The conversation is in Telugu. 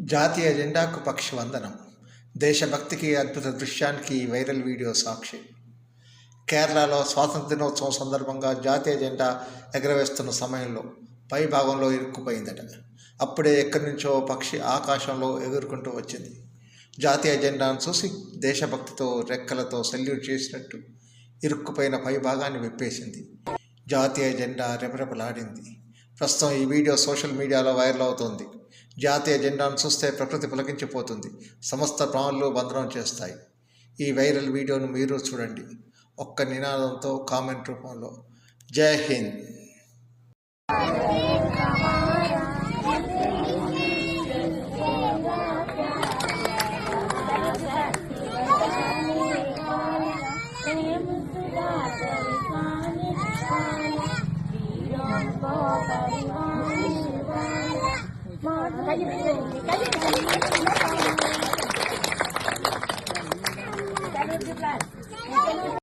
జాతీయ జెండాకు పక్షి వందనం దేశభక్తికి అద్భుత దృశ్యానికి వైరల్ వీడియో సాక్షి. కేరళలో స్వాతంత్ర దినోత్సవం సందర్భంగా జాతీయ జెండా ఎగరవేస్తున్న సమయంలో పై భాగంలో ఇరుక్కుపోయిందట. అప్పుడే ఎక్కడి నుంచో పక్షి ఆకాశంలో ఎగురుకుంటూ వచ్చింది. జాతీయ జెండాను చూసి దేశభక్తితో రెక్కలతో సెల్యూట్ చేసినట్టు ఇరుక్కుపోయిన పై భాగాన్ని విప్పేసింది. జాతీయ జెండా రెపరెపలాడింది. ప్రస్తుతం ఈ వీడియో సోషల్ మీడియాలో వైరల్ అవుతోంది. జాతీయ జెండాను చూస్తే ప్రకృతి పులకించిపోతుంది. సమస్త ప్రాణులు బంధనం చేస్తాయి. ఈ వైరల్ వీడియోను మీరు చూడండి. ఒక్క నినాదంతో కామెంట్ రూపంలో. జై Hind. Oh, Kalib, kalib, kalib.